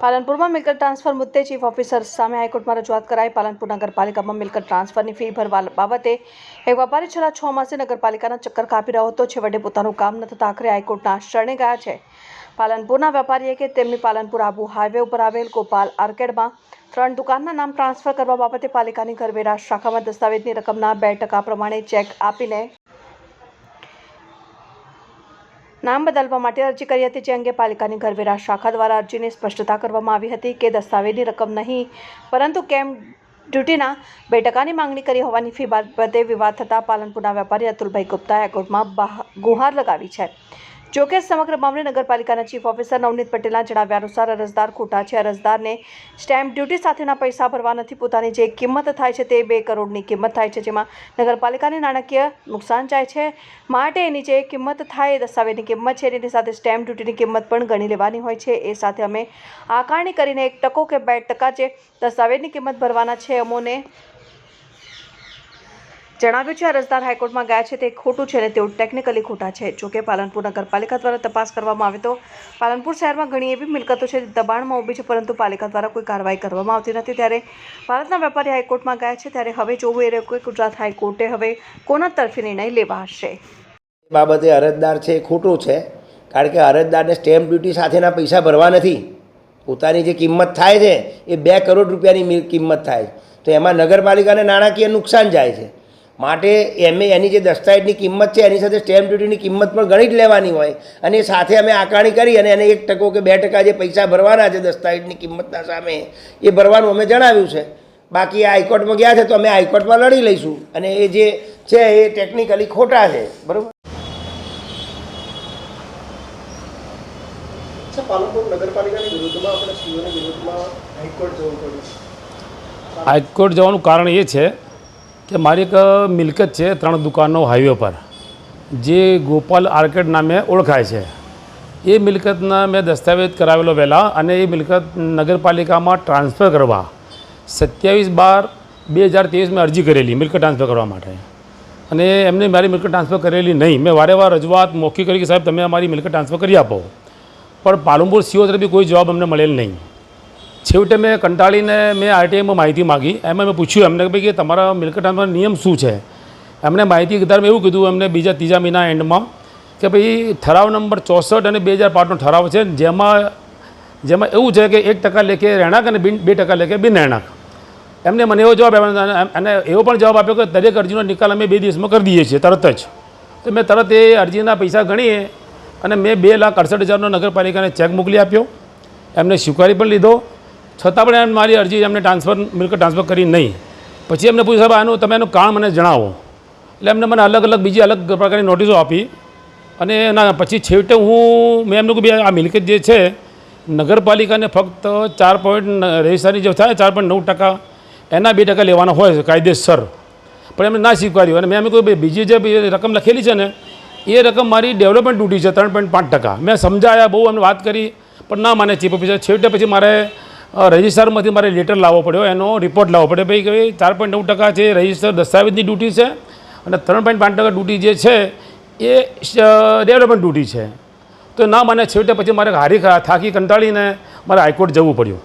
પાલનપુરમાં મિલકત ટ્રાન્સફર મુદ્દે chief officer સામે હાઈકોર્ટમાં રજૂઆત કરાઈ. પાલનપુર નગરપાલિકામાં મિલકત ટ્રાન્સફરની ફી ભરવા બાબતે એક વેપારી છેલ્લા છ માસે નગરપાલિકાના ચક્કર કાપી રહ્યો હતો. છેવટે પોતાનું કામ ન થતાં આખરે હાઈકોર્ટના શરણે ગયા છે. પાલનપુરના વેપારીએ કે તેમની પાલનપુર આબુ હાઈવે ઉપર આવેલ ગોપાલ આર્કેડમાં ત્રણ દુકાનના નામ ટ્રાન્સફર કરવા બાબતે પાલિકાની કરવેરા શાખામાં દસ્તાવેજની રકમના બે ટકા પ્રમાણે ચેક આપીને નામ બદલવા માટે અરજી કરી હતી, જે અંગે પાલિકાની ઘરવેરા શાખા દ્વારા અરજીની સ્પષ્ટતા કરવામાં આવી હતી કે દસ્તાવેજની રકમ નહીં, પરંતુ કેમ ડ્યુટીના બે ટકાની માંગણી કરી હોવાની ફી બાબતે વિવાદ થતાં પાલનપુરના વેપારી અતુલભાઈ ગુપ્તાએ હાઈકોર્ટમાં ગુહાર લગાવી છે. જોકે સમગ્ર મામલે નગરપાલિકાના ચીફ ઓફિસર નવનીત પટેલના જણાવ્યા અનુસાર અરજદાર ખોટા છે. અરજદારને સ્ટેમ્પ ડ્યુટી સાથેના પૈસા ભરવા નથી. પોતાની જે કિંમત થાય છે તે બે કરોડની કિંમત થાય છે, જેમાં નગરપાલિકાને નાણાકીય નુકસાન જાય છે. માટે એની જે કિંમત થાય એ દસ્તાવેજની કિંમત છે, એની સાથે સ્ટેમ્પ ડ્યુટીની કિંમત પણ ગણી લેવાની હોય છે. એ સાથે અમે આકારણી કરીને એક ટકો કે બે ટકા જે દસ્તાવેજની કિંમત ભરવાના છે અમોને જણાવ્યું છે અરજદાર હાઈકોર્ટમાં ગયા છે, તે ખોટું છે અને તેઓ ટેકનિકલી ખોટા છે. જોકે પાલનપુર નગરપાલિકા દ્વારા તપાસ કરવામાં આવે તો પાલનપુર શહેરમાં ઘણી એવી મિલકતો છે, જે દબાણમાં ઊભી છે, પરંતુ પાલિકા દ્વારા કોઈ કાર્યવાહી કરવામાં આવતી નથી. ત્યારે ભારતના વેપારી હાઈકોર્ટમાં ગયા છે, ત્યારે હવે જોવું એ રહ્યું કે ગુજરાત હાઈકોર્ટે હવે કોના તરફી નિર્ણય લેવા હશે? બાબતે અરજદાર છે એ ખોટું છે, કારણ કે અરજદારને સ્ટેમ્પ ડ્યુટી સાથેના પૈસા ભરવા નથી. પોતાની જે કિંમત થાય છે, એ બે કરોડ રૂપિયાની કિંમત થાય તો એમાં નગરપાલિકાને નાણાકીય નુકસાન જાય છે. માટે એમે એની જે દસ્તાવેજની કિંમત છે એની સાથે સ્ટેમ્પ ડ્યુટીની કિંમત પણ ગણી જ લેવાની હોય. અને સાથે અમે આકારણી કરી અને એને એક ટકો કે બે ટકા જે પૈસા ભરવાના છે દસ્તાવેજની કિંમતના સામે એ ભરવાનું અમે જણાવ્યું છે. બાકી હાઈકોર્ટમાં ગયા છે તો અમે હાઈકોર્ટમાં લડી લઈશું. અને એ જે છે એ ટેકનિકલી ખોટા છે. બરાબર? નગરપાલિકાની વિરુદ્ધમાં આપણે સીઓની વિરુદ્ધમાં હાઈકોર્ટ જવું પડ્યું હાઈકોર્ટ જવાનું કારણ એ છે કે મારી એક મિલકત છે ત્રણ દુકાનો હાઈવે પર, જે ગોપાલ આર્કેડ નામે ઓળખાય છે. એ મિલકતના મેં દસ્તાવેજ કરાવેલો પહેલાં અને એ મિલકત નગરપાલિકામાં ટ્રાન્સફર કરવા સત્યાવીસ બાર બે હજાર ત્રેવીસ મેં અરજી કરેલી મિલકત ટ્રાન્સફર કરવા માટે. અને એમને મારી મિલકત ટ્રાન્સફર કરેલી નહીં. મેં વારે વાર રજૂઆત મોખી કરી કે સાહેબ, તમે અમારી મિલકત ટ્રાન્સફર કરી આપો. પણ પાલનપુર સીઓ તરફથી કોઈ જવાબ અમને મળેલ નહીં. છેવટે મેં કંટાળીને મેં આરટીઆઈમાં માહિતી માગી. એમાં મેં પૂછ્યું એમને ભાઈ કે તમારા મિલકત ટ્રાન્સફર નિયમ શું છે? એમને માહિતી કીધા. મેં એવું કીધું એમને બીજા ત્રીજા મહિના એન્ડમાં કે ભાઈ ઠરાવ નંબર ચોસઠ અને બે હજાર પાંચનો ઠરાવ છે. જેમાં જેમાં એવું છે કે એક ટકા લેખે રહેણાંક અને બિન, બે ટકા લેખે બિન રહેણાંક. એમને મને એવો જવાબ આપ્યો અને એવો પણ જવાબ આપ્યો કે દરેક અરજીનો નિકાલ અમે બે દિવસમાં કરી દઈએ છીએ, તરત જ. તો મેં તરત એ અરજીના પૈસા ગણીએ અને મેં બે લાખ અડસઠ હજારનો નગરપાલિકાને ચેક મોકલી આપ્યો. એમને સ્વીકારી પણ લીધો. છતાં પણ એમ મારી અરજી એમને ટ્રાન્સફર મિલકત ટ્રાન્સફર કરી નહીં. પછી એમને પૂછ્યું, સાહેબ, આનું, તમે એનું કારણ મને જણાવો. એટલે એમને મને અલગ અલગ, બીજી અલગ પ્રકારની નોટિસો આપી. અને એના પછી છેવટે હું, મેં એમનું કહ્યું આ મિલકત જે છે, નગરપાલિકાને ફક્ત ચાર પોઈન્ટ રજિસ્ટ્રારની જે થાય, ચાર પોઈન્ટ નવ ટકા એના બે ટકા લેવાના હોય છે, કાયદેસર. પણ એમને ના સ્વીકાર્યું. અને મેં એમ કહ્યું બીજી જે રકમ લખેલી છે ને, એ રકમ મારી ડેવલપમેન્ટ ડ્યુટી છે, ત્રણ પોઈન્ટ પાંચ ટકા. મેં સમજાયા, બહુ એમને વાત કરી, પણ ના માને ચીફ ઓફિસર. છેવટે પછી મારે રજિસ્ટરમાંથી મારે લેટર લાવવો પડ્યો, એનો રિપોર્ટ લાવવો પડ્યો. ભાઈ, કે ચાર પોઈન્ટ નવ ટકા છે રજિસ્ટર દસ્તાવેજની ડ્યુટી છે અને ત્રણ પોઈન્ટ પાંચ ટકા ડ્યુટી જે છે એ ડેવલપમેન્ટ ડ્યુટી છે. તો ના મને છેવટે પછી મારે હારી થાકી, કંટાળીને મારે હાઈકોર્ટ જવું પડ્યું.